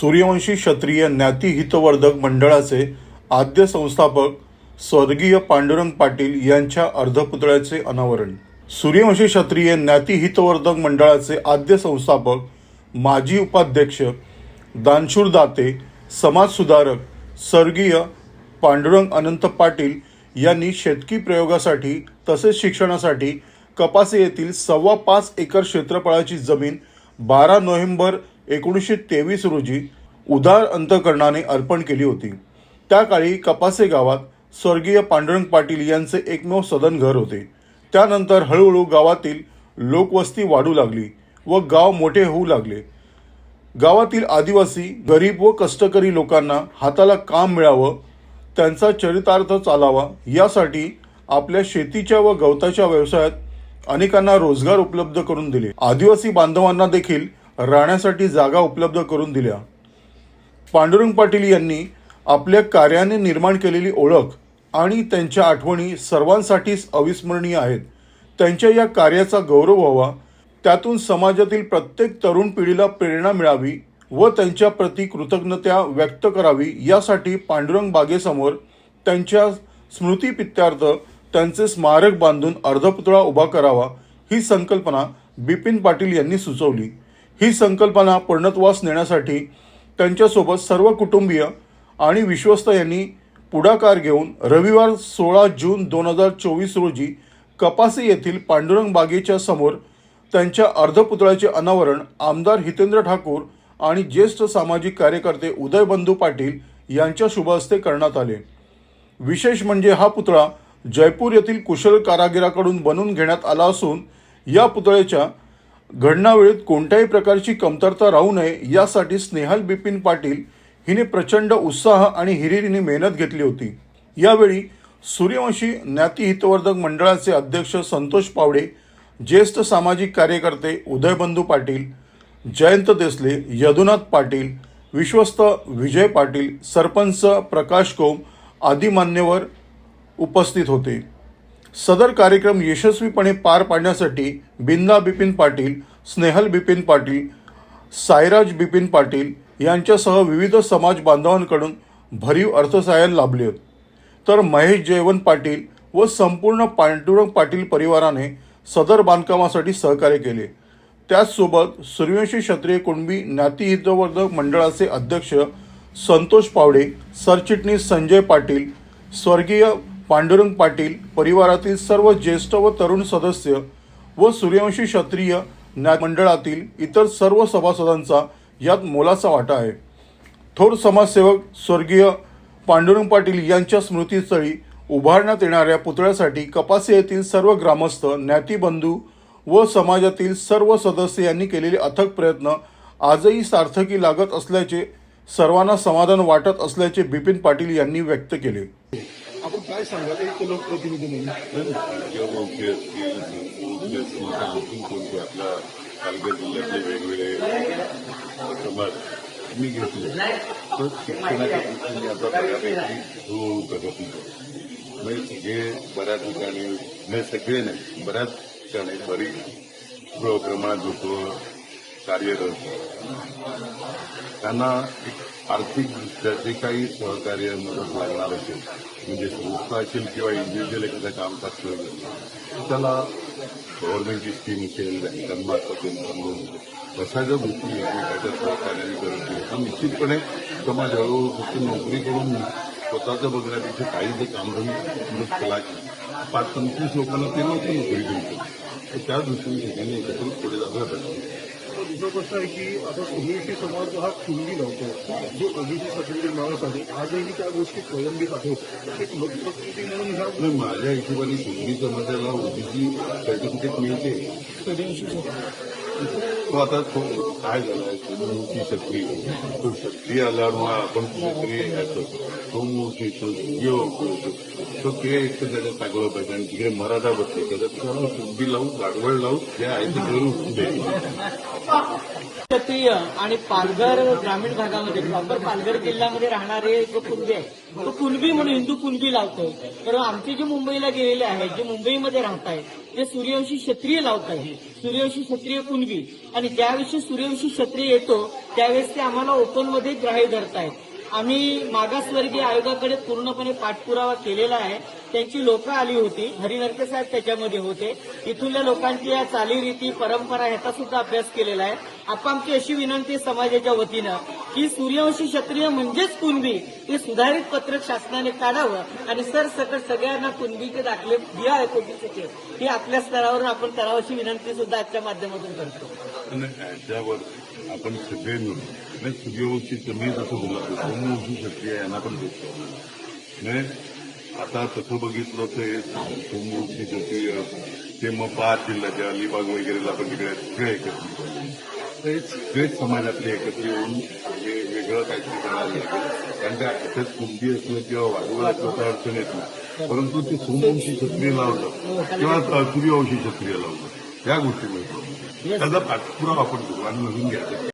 सूर्यवंशी क्षत्रिय ज्ञातिहितवर्धक मंडळाचे आद्य संस्थापक स्वर्गीय पांडुरंग पाटील यांच्या अर्धपुतळ्याचे अनावरण. सूर्यवंशी क्षत्रिय ज्ञाती हितवर्धक मंडळाचे आद्य संस्थापक माजी उपाध्यक्ष दानशूर दाते समाजसुधारक स्वर्गीय पांडुरंग अनंत पाटील यांनी शेतकी प्रयोगासाठी तसेच शिक्षणासाठी कपासे येथील सव्वा पाच एकर क्षेत्रफळाची जमीन बारा नोव्हेंबर एकोणीसशे तेवीस रोजी उदार अंतकरणाने अर्पण केली होती. त्या काळी कपासे गावात स्वर्गीय पांडुरंग पाटील यांचे एकमेव सदन घर होते. त्यानंतर हळूहळू गावातील लोकवस्ती वाढू लागली व गाव मोठे होऊ लागले. गावातील आदिवासी गरीब व कष्टकरी लोकांना हाताला काम मिळावं त्यांचा चरितार्थ चालावा यासाठी आपल्या शेतीच्या व गवताच्या व्यवसायात अनेकांना रोजगार उपलब्ध करून दिले. आदिवासी बांधवांना देखील राहण्यासाठी जागा उपलब्ध करून दिल्या. पांडुरंग पाटील यांनी आपल्या कार्याने निर्माण केलेली ओळख आणि त्यांच्या आठवणी सर्वांसाठीच अविस्मरणीय आहेत. त्यांच्या या कार्याचा गौरव व्हावा. त्यातून समाजातील प्रत्येक तरुण पिढीला प्रेरणा मिळावी व त्यांच्या प्रती कृतज्ञता व्यक्त करावी यासाठी पांडुरंग बागेसमोर त्यांच्या स्मृतीपित्यार्थ त्यांचे स्मारक बांधून अर्धपुतळा उभा करावा ही संकल्पना बिपिन पाटील यांनी सुचवली. ही संकल्पना पूर्णत्वास नेण्यासाठी त्यांच्यासोबत सर्व कुटुंबीय आणि विश्वस्त यांनी पुढाकार घेऊन रविवार सोळा जून दोन हजार चोवीस रोजी कपासे येथील पांडुरंग बागेच्या समोर त्यांच्या अर्धपुतळ्याचे अनावरण आमदार हितेंद्र ठाकूर आणि ज्येष्ठ सामाजिक कार्यकर्ते उदयबंधू पाटील यांच्या शुभहस्ते करण्यात आले. विशेष म्हणजे हा पुतळा जयपूर येथील कुशल कारागिराकडून बनवून घेण्यात आला असून या पुतळ्याच्या घडणावेळेत कोणत्याही प्रकारची कमतरता राहू नये यासाठी स्नेहल बिपिन पाटील हिने प्रचंड उत्साह आणि हिरिरीने मेहनत घेतली होती. यावेळी सूर्यवंशी ज्ञाती हितवर्धक मंडळाचे अध्यक्ष संतोष पावडे ज्येष्ठ सामाजिक कार्यकर्ते उदयबंधू पाटील जयंत देसले यदुनाथ पाटील विश्वस्त विजय पाटील सरपंच प्रकाश कोम आदी मान्यवर उपस्थित होते. सदर कार्यक्रम यशस्वीपणे पार पाडण्यासाठी बिंदा बिपिन पाटील स्नेहल बिपिन पाटील सायराज बिपिन पाटील यांच्यासह विविध समाज बांधवांकडून भरीव अर्थसहाय्य लाभले तर महेश जयवंत पाटील व संपूर्ण पांडुरंग पाटील परिवाराने सदर बांधकामासाठी सहकार्य केले. त्याचसोबत सूर्यवंशी क्षत्रिय कुणबी ज्ञाती हितवर्धक मंडळाचे अध्यक्ष संतोष पावडे सरचिटणीस संजय पाटील स्वर्गीय पांडुरंग पाटील परिवारातील सर्व ज्येष्ठ व तरुण सदस्य व सूर्यवंशी क्षत्रिय मंडळातील इतर सर्व सभासदांचा यात मोलाचा वाटा आहे. थोर समाजसेवक स्वर्गीय पांडुरंग पाटील यांच्या स्मृतीस्थळी उभारण्यात येणाऱ्या पुतळ्यासाठी कपासे येथील सर्व ग्रामस्थ ज्ञातीबंधू व समाजातील सर्व सदस्य यांनी केलेले अथक प्रयत्न आजही सार्थकी लागत असल्याचे सर्वांना समाधान वाटत असल्याचे बिपिन पाटील यांनी व्यक्त केले. काय सांगाल एक लोकप्रतिनिधी म्हणून. किंवा आणखी कोणते आपल्या पालघर जिल्ह्यातले वेगवेगळे समाज? मी घेतले. तर शिक्षणाच्या दृष्टीने आता बऱ्यापैकी हळूहळू प्रगती म्हणजे सगळे बऱ्याच ठिकाणी म्हणजे सगळे नाही बऱ्याच ठिकाणी बरीच प्रमाणात लोक कार्यरत त्यांना एक आर्थिकदृष्ट्या जे काही सहकार्य मदत लागणार असेल म्हणजे संस्था असेल किंवा इंडिव्हिज्युअल एखादं काम करतं त्याला गव्हर्नमेंटची स्कीम असेल बँकांमार्फत लोन कशाच्या गोष्टी एकमेकाच्या सहकार्याने करत तर निश्चितपणे समाज हळूहळू फक्त नोकरी करून स्वतःचं बघण्यापेक्षा काही जे कामधंद केला पाच पंचवीस लोकांना ते नव्हतं नोकरी देऊ तर त्या दृष्टीने ठिकाणी एकत्रित पुढे जायला पाहिजे दुसरा प्रश्न आहे की आता ओबीसी समाज हा कुंडी लावतो. जो ओबीसी सर्टिफिकेट मिळवण्यासाठी आजही त्या गोष्टी प्रलंबित आहेत एक लोकप्रतिनिधी म्हणून ह्या माझ्या हिशोबाने कुणबी समाजाला ओबीसी सर्टिफिकेट मिळते. तो आता तो काय झालाय? मूर्ती शक्ती तो शक्ती आल्यामुळे आपण कुठेतरी याचं तो मूर्ती तो योग तो ते एक तर त्याच्यात टाकलं पाहिजे. आणि तिकडे मराठा बसले त्याच्यात त्याला कुंडी लावून गाडवळ लावून ते आहे ते करून क्षत्रिय आणि पालघर ग्रामीण भागामध्ये प्रॉपर पालघर जिल्ह्यामध्ये राहणारे जो कुणबी आहे. तो कुणबी म्हणून हिंदू कुणबी लावतोय. तर आमचे जे मुंबईला गेलेले आहेत जे मुंबईमध्ये राहत आहेत ते सूर्यवंशी क्षत्रिय लावत आहेत सूर्यवंशी क्षत्रिय कुणबी आणि ज्यावेळी सूर्यवंशी क्षत्रिय येतो त्यावेळेस ते आम्हाला ओपनमध्ये ग्राह्य धरतायत. आम्ही मागासवर्गीय आयोगाकडे पूर्णपणे पाठपुरावा केलेला आहे. त्यांची लोकं आली होती. हरिनरके साहेब त्याच्यामध्ये होते. इथूनल्या लोकांची या चालीरीती परंपरा ह्याचा सुद्धा अभ्यास केलेला आहे. आपण आमची अशी विनंती समाजाच्या वतीनं की सूर्यवंशी क्षत्रिय म्हणजेच कुणबी हे सुधारित पत्रक शासनाने काढावं आणि सरसकट सगळ्यांना कुणबीचे दाखले द्या एकोणीसचे ही आपल्या स्तरावरून आपण करावं अशी विनंती सुद्धा आजच्या माध्यमातून करतो. आणि त्यावर आपण सगळे मिळून नाही सूर्यवंशी तुम्ही जसं बोलत सोमवंशी आहे यांना पण भेटतो आता तसं बघितलं तर सोमवंशी शक्ती ते मग पाच जिल्ह्याचे अलिबाग वगैरेला पण तिकडे सगळे एकत्र सगळेच समाजातले एकत्र येऊन हे वेगळं काहीतरी करायला लागेल कारण त्या त्याच्यात कुंडी असलं किंवा वाढवलं असलं तर अडचण येत नाही. परंतु ते सोमवंशी क्षत्रिय लावलं किंवा सूर्यवंशी क्षत्रिय लावलं. या गोष्टी त्याचा पाठपुरावा आपण करू आणि नवीन घ्यायचा.